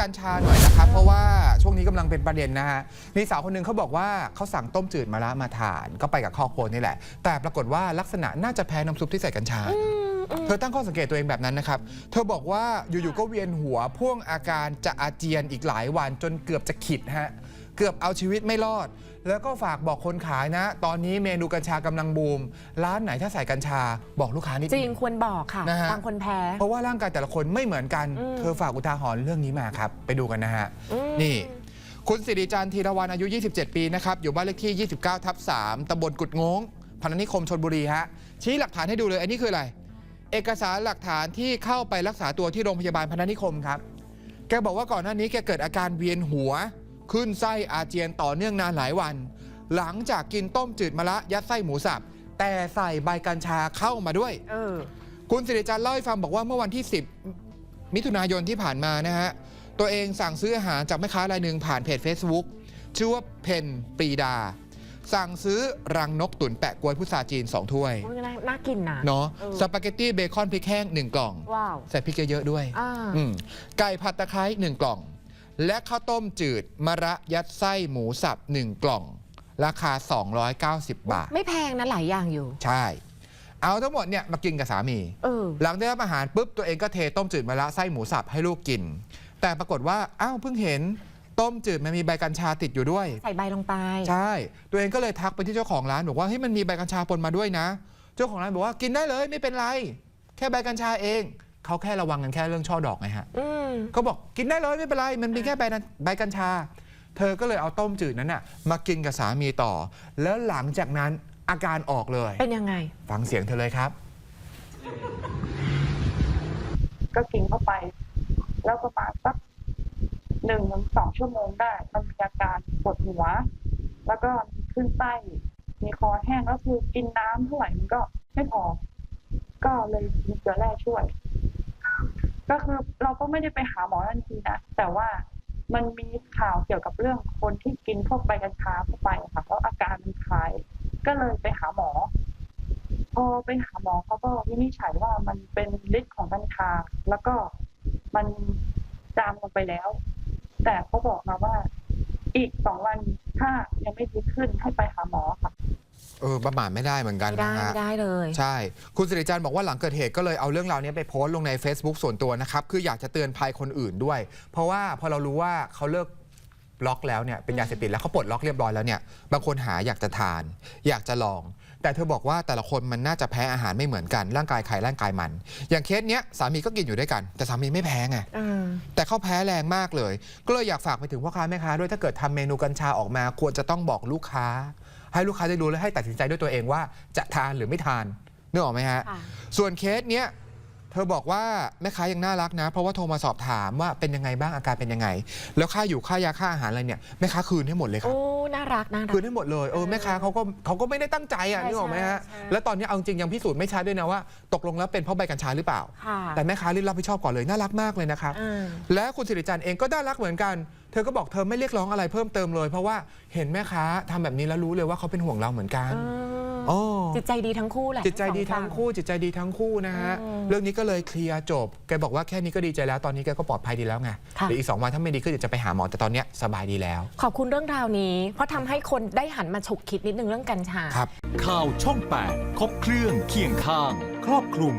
กัญชาหน่อยนะครับ เพราะว่าช่วงนี้กำลังเป็นประเด็นนะฮะมีสาวคนหนึ่งเขาบอกว่าเขาสั่งต้มจืดมาละมาทานก็ไปกับครอบครัวนี่แหละ แต่ปรากฏว่าลักษณะน่าจะแพ้น้ำซุปที่ใส่กัญชา เธอตั้งข้อสังเกตตัวเองแบบนั้นนะครับ เธอบอกว่าอยู่ๆก็เวียนหัวพ่วงอาการจะอาเจียนอีกหลายวันจนเกือบจะขิดฮะ เกือบเอาชีวิตไม่รอด แล้วก็ฝากบอกคนขายนะ ตอนนี้เมนูกัญชากำลังบูม ร้านไหนถ้าใส่กัญชาบอกลูกค้านิดจรินึงงควรบอกค่ะนะฮะ บางคนแพ้ เพราะว่าร่างกายแต่ละคนไม่เหมือนกัน อืม เธอฝากอุทาหรณ์เรื่องนี้มาครับ ไปดูกันนะฮะ อืม นี่ คุณสิริจันทร์ธีรวันอายุ 27 ปีนะครับ อยู่บ้านเลขที่ 29 ทับ 3ตำบลกุดงงพนัสนิคมชนบุรีฮะ ชี้หลักฐานให้ดูเลย อันนี้คืออะไร เอกสารหลักฐานที่เข้าไปรักษาตัวที่โรงพยาบาลพนัสนิคมครับ แกบอกว่าก่อนหน้านี้แกเกิดอาการเวียนหัว ขึ้นไส้อาเจียนต่อเนื่องนานหลายวัน หลังจากกินต้มจืดมะระยัดไส้หมูสับแต่ใส่ใบกัญชาเข้ามาด้วย เออ คุณสิริจันทร์เล่าให้ฟังบอกว่าเมื่อวันที่ 10 มิถุนายนที่ผ่านมานะฮะ ตัวเองสั่งซื้ออาหารจากแม่ค้ารายหนึ่งผ่านเพจ Facebook ชื่อว่าเพนปรีดา สั่งซื้อรังนกตุ๋นแปะกล้วยพุทราจีน 2 ถ้วย อุ๊ยน่าน่ากินนะ เนาะเออ สปาเกตตี้เบคอนพริกแห้ง 1 กล่อง ว้าว ใส่พริกเยอะๆด้วยอ่า อืมไก่ผัดตะไคร้1กล่อง และข้าวต้มจืดมะระยัดไส้หมูสับ 1 กล่อง ราคา 290 บาท ไม่แพงนะหลายอย่างอยู่ ใช่ เอาทั้งหมดเนี่ยมากินกับสามี เออ หลังได้รับอาหารปุ๊บตัวเองก็เทต้มจืดมะระไส้หมูสับให้ลูกกิน แต่ปรากฏว่าอ้าวเพิ่งเห็นต้มจืดมันมีใบกัญชาติดอยู่ด้วย ใส่ใบลงไป ใช่ ตัวเองก็เลยทักไปที่เจ้าของร้านบอกว่าเฮ้ยมันมีใบกัญชาปนมาด้วยนะ เจ้าของร้านบอกว่ากินได้เลยไม่เป็นไร แค่ใบกัญชาเอง เขาแค่ระวังกันแค่เรื่องช่อดอกไงฮะอืมเขาบอกกินได้เลยไม่เป็นไร มันมีแค่ใบนั้นใบกัญชา เธอก็เลยเอาต้มจืดนั้นน่ะมากินกับสามีต่อ แล้วหลังจากนั้นอาการออกเลย เป็นยังไง ฟังเสียงเธอเลยครับ ก็กินเข้าไป แล้วประมาณสักหนึ่งถึงสองชั่วโมงได้ มันมีอาการปวดหัว แล้วก็มีขึ้นไส้มีคอแห้งแล้วคือกินน้ำเท่าไหร่มันก็ไม่พอ ก็เลยมีเกลือแร่ช่วย ก็คือเราก็ไม่ได้ไปหาหมอทันทีนะแต่ว่ามันมีข่าวเกี่ยวกับเรื่องคนที่กินพวกใบกัญชาเข้าไปค่ะแล้วอาการมันคล้ายก็เลยไปหาหมอพอไปหาหมอเขาก็วินิจฉัยว่ามันเป็นฤทธิ์ของกัญชาแล้วก็มันจามลงไปแล้ว แต่เขาบอกมาว่าอีกสองวันถ้ายังไม่ดีขึ้นให้ไปหาหมอค่ะ เออประมาทไม่ได้เหมือนกันไม่ได้นะฮะ ไม่ได้เลย ใช่ คุณสิริจันทร์บอกว่าหลังเกิดเหตุก็เลยเอาเรื่องราวนี้ไปโพสต์ลงใน Facebook ส่วนตัวนะครับ คืออยากจะเตือนภัยคนอื่นด้วย เพราะว่าพอเรารู้ว่าเขาเลิกล็อกแล้วเนี่ยเป็นยาเสพติดแล้วเขาปลดล็อกเรียบร้อยแล้วเนี่ยบางคนหาอยากจะทาน อยากจะลอง แต่เธอบอกว่าแต่ละคนมันน่าจะแพ้อาหารไม่เหมือนกันร่างกายใครร่างกายมัน อย่างเคสเนี้ยสามีก็กินอยู่ด้วยกัน แต่สามีไม่แพ้ไงอืมแต่เขาแพ้แรงมากเลย ก็เลยอยากฝากไปถึงพ่อค้าแม่ค้าด้วยถ้าเกิดทำเมนูกัญชาออกมา ควรจะต้องบอกลูกค้า ให้ลูกค้าได้รู้และให้ตัดสินใจด้วยตัวเองว่าจะทานหรือไม่ทานนึกออกไหมฮะค่ะส่วนเคสเนี้ย เธอบอกว่าแม่ค้ายังน่ารักนะ เพราะว่าโทรมาสอบถามว่าเป็นยังไงบ้างอาการเป็นยังไง แล้วค่าอยู่ค่ายาค่าอาหารอะไรเนี่ยแม่ค้าคืนให้หมดเลยครัโอ้บน่ารักน่ารัก คืนให้หมดเลยเออแม่ค้าเขาก็เขาก็ไม่ได้ตั้งใจอะใช่นึกออกไหมฮะใช่ใช่แล้วตอนนี้เอาจริงยังพิสูจน์ไม่ชัดด้วยนะว่า ตกลงแล้วเป็นเพราะใบกัญชาหรือเปล่า ค่ะ แต่แม่ค้ารีบรับผิดชอบก่อนเลยน่ารักมากเลยนะครับ อืม และคุณสิริจันทร์เองก็น่ารักเหมือนกัน เธอก็บอกเธอไม่เรียกร้องอะไรเพิ่มเติมเลย เพราะว่าเห็นแม่ค้าทำแบบนี้แล้วรู้เลยว่าเขาเป็นห่วงเราเหมือนกันอืม โอ้จิตใจดีทั้งคู่แหละจิตใจดีสอทั้งฝั่คู่ จิตใจดีทั้งคู่นะฮะอืมเรื่องนี้ก็เลยเคลียร์จบแกบอกว่าแค่นี้ก็ดีใจแล้วตอนนี้แกก็ปลอดภัยดีแล้วไงค่ะเดี๋ยวอีกสองวันถ้าไม่ดีขึ้นเดี๋ยวจะไปหาหมอแต่ตอนเนี้ยสบายดีแล้ว ขอบคุณเรื่องราวนี้ เพราะทำให้คนได้หันมาฉกคิดนิดนึงเรื่องกัญชาครับข่าวช่อง 8 ครบเครื่องเคียงข้าง ครอบคลุม